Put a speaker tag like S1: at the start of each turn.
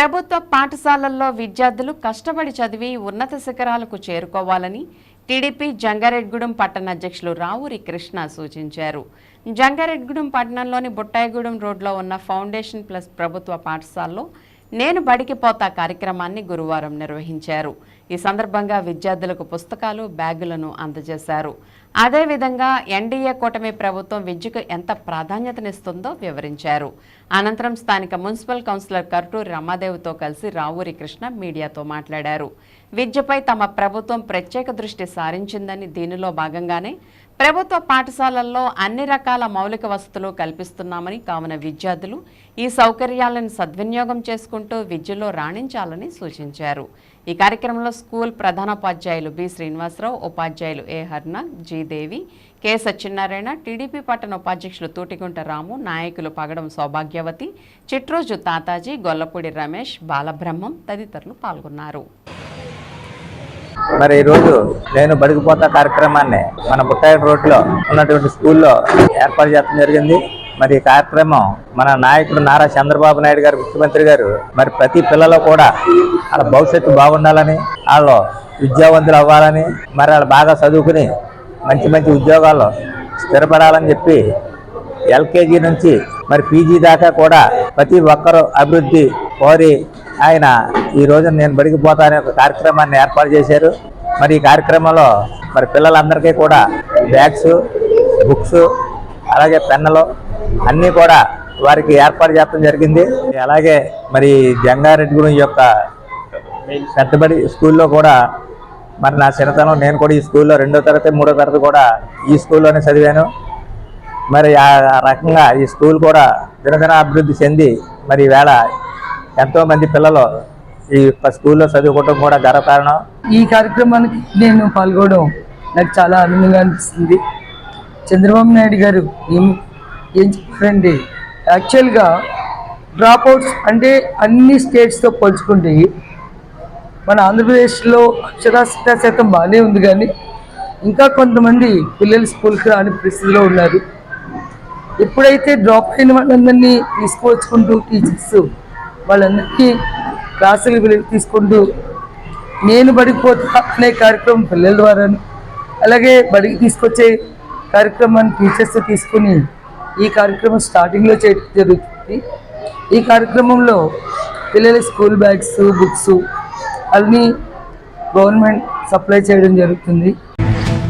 S1: ప్రభుత్వ పాఠశాలల్లో విద్యార్థులు కష్టపడి చదివి ఉన్నత శిఖరాలకు చేరుకోవాలని టీడీపీ జంగారెడ్గూడెం పట్టణ అధ్యక్షులు రావూరి కృష్ణ సూచించారు. జంగారెడ్గూడెం పట్టణంలోని బుట్టాయిగూడెం రోడ్లో ఉన్న ఫౌండేషన్ ప్లస్ ప్రభుత్వ పాఠశాలలో నేను బడికి పోతా కార్యక్రమాన్ని గురువారం నిర్వహించారు. ఈ సందర్భంగా విద్యార్థులకు పుస్తకాలు బ్యాగులను అందజేశారు. అదేవిధంగా ఎన్డీఏ కూటమి ప్రభుత్వం విద్యకు ఎంత ప్రాధాన్యతనిస్తుందో వివరించారు. అనంతరం స్థానిక మున్సిపల్ కౌన్సిలర్ కర్టూరి రమాదేవితో కలిసి రావూరి కృష్ణ మీడియాతో మాట్లాడారు. విద్యపై తమ ప్రభుత్వం ప్రత్యేక దృష్టి సారించిందని దీనిలో భాగంగానే ప్రభుత్వ పాఠశాలల్లో అన్ని రకాల మౌలిక వసతులు కల్పిస్తున్నామని కావున విద్యార్థులు ఈ సౌకర్యాలను సద్వినియోగం చేసుకుంటూ విద్యలో రాణించాలని సూచించారు. ఈ కార్యక్రమంలో స్కూల్ ప్రధానోపాధ్యాయులు బి శ్రీనివాసరావు ఉపాధ్యాయులు A Harna G Devi K Satyanarayana TDP పట్టణ ఉపాధ్యక్షులు తూటిగుంట రాము నాయకులు పగడం సౌభాగ్యవతి చిట్రోజు తాతాజీ గొల్లపూడి రమేష్ బాలబ్రహ్మం తదితరులు పాల్గొన్నారు.
S2: మరి ఈరోజు నేను బడికిపోతా కార్యక్రమాన్ని మన బుట్టాయి రోడ్లో ఉన్నటువంటి స్కూల్లో ఏర్పాటు చేయడం జరిగింది. మరి ఈ కార్యక్రమం మన నాయకుడు నారా చంద్రబాబు నాయుడు గారు ముఖ్యమంత్రి గారు మరి ప్రతి పిల్లలు కూడా వాళ్ళ భవిష్యత్తు బాగుండాలని వాళ్ళు విద్యావంతులు అవ్వాలని మరి వాళ్ళు బాగా చదువుకుని మంచి మంచి ఉద్యోగాల్లో స్థిరపడాలని చెప్పి ఎల్కేజీ నుంచి మరి పీజీ దాకా కూడా ప్రతి ఒక్కరూ అభివృద్ధి కోరి ఆయన ఈ రోజు నేను బడికి పోతానే ఒక కార్యక్రమాన్ని ఏర్పాటు చేశారు. మరి ఈ కార్యక్రమంలో మరి పిల్లలందరికీ కూడా బ్యాగ్స్ బుక్స్ అలాగే పెన్నులు అన్నీ కూడా వారికి ఏర్పాటు చేయడం జరిగింది. అలాగే మరి జంగారెడ్డి జంగారెడ్డిగూడెం యొక్క పెద్దబడి స్కూల్లో కూడా మరి నా చిన్నతనం నేను కూడా ఈ స్కూల్లో రెండో తరగతి మూడో తరగతి కూడా ఈ స్కూల్లోనే చదివాను. మరి ఆ రకంగా ఈ స్కూల్ కూడా దినదిన అభివృద్ధి చెంది మరి ఈవేళ ఎంతోమంది పిల్లలు ఈ యొక్క స్కూల్లో చదువుకోవడం కూడా గర్వకారణం
S3: ఈ కార్యక్రమానికి నేను పాల్గొనడం నాకు చాలా ఆనందంగా అనిపిస్తుంది. చంద్రబాబు నాయుడు గారు ఎంచుకోండి యాక్చువల్గా డ్రాప్ అవుట్స్ అంటే అన్ని స్టేట్స్తో పోల్చుకుంటే మన ఆంధ్రప్రదేశ్లో అక్షరాస్యత శాతం బాగానే ఉంది కానీ ఇంకా కొంతమంది పిల్లలు స్కూల్కి రాని పరిస్థితిలో ఉన్నారు. ఎప్పుడైతే డ్రాప్ అయిన వాళ్ళందరినీ తీసుకువచ్చుకుంటూ టీచర్స్ వాళ్ళందరికీ క్లాసులు పిల్లలు తీసుకుంటూ నేను బడికిపోతా అనే కార్యక్రమం పిల్లల ద్వారా అలాగే బడికి తీసుకొచ్చే కార్యక్రమాన్ని టీచర్స్ తీసుకుని ఈ కార్యక్రమం స్టార్టింగ్లో చేయడం జరుగుతుంది. ఈ కార్యక్రమంలో పిల్లల స్కూల్ బ్యాగ్స్ బుక్స్ అన్నీ గవర్నమెంట్ సప్లై చేయడం జరుగుతుంది.